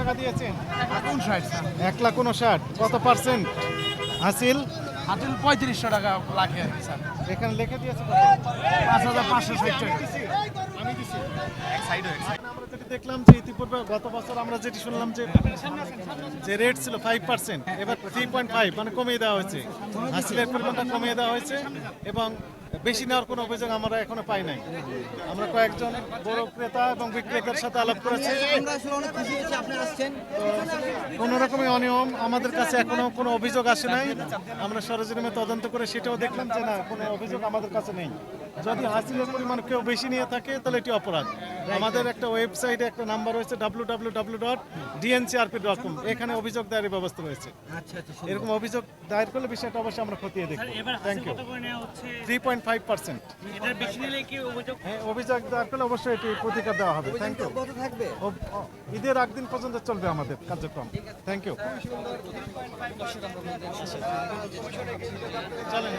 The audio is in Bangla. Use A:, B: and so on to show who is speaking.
A: টাকা দিয়েছেন
B: উনষাট
A: এক লাখ উনষাট কত পার্সেন্ট? হাসিল?
B: হাসিল পঁয়ত্রিশশো টাকা কি স্যার।
A: এখানে লিখে দিয়েছে
B: পাঁচ হাজার পাঁচশো ষাট টাকা।
A: আমি দিছি। আমরা যেটি দেখলাম যে ইতিপূর্বে গত বছর আমরা যেটি শুনলাম যে যে রেট ছিল ফাইভ পার্সেন্ট এবার থ্রি পয়েন্ট ফাইভ মানে কমিয়ে দেওয়া হয়েছে। হাসিলের পরিমাণটা কমিয়ে দেওয়া হয়েছে এবং বেশি নেওয়ার কোনো অভিযোগ আমরা এখনও পাই নাই। আমরা কয়েকজন বড় ক্রেতা এবং বিক্রেতার সাথে আলাপ করেছি। কোনো রকমের অনিয়ম আমাদের কাছে এখনও কোনো অভিযোগ আসে নাই। আমরা সরজরিমে তদন্ত করে সেটাও দেখলাম যে না কোনো অভিযোগ আমাদের কাছে নেই। যদি হাসিলের পরিমাণ কেউ বেশি নিয়ে থাকে তাহলে এটি অপরাধ। আমাদের একটা ওয়েবসাইটে একটা নাম্বার রয়েছে W W W dot DNCRP dot com এখানে অভিযোগ দায়ের ব্যবস্থা রয়েছে।
C: আচ্ছা আচ্ছা
A: এরকম অভিযোগ দায়ের করলে বিষয়টা অবশ্যই আমরা খতিয়ে দেখব।
D: এবার
A: thank you three point five percent হ্যাঁ অভিযোগ দায়ের করলে অবশ্যই এটি প্রতিকার দেওয়া হবে। থ্যাংক ইউ ঈদের আগ দিন পর্যন্ত চলবে আমাদের কার্যক্রম। থ্যাংক ইউ চলেন।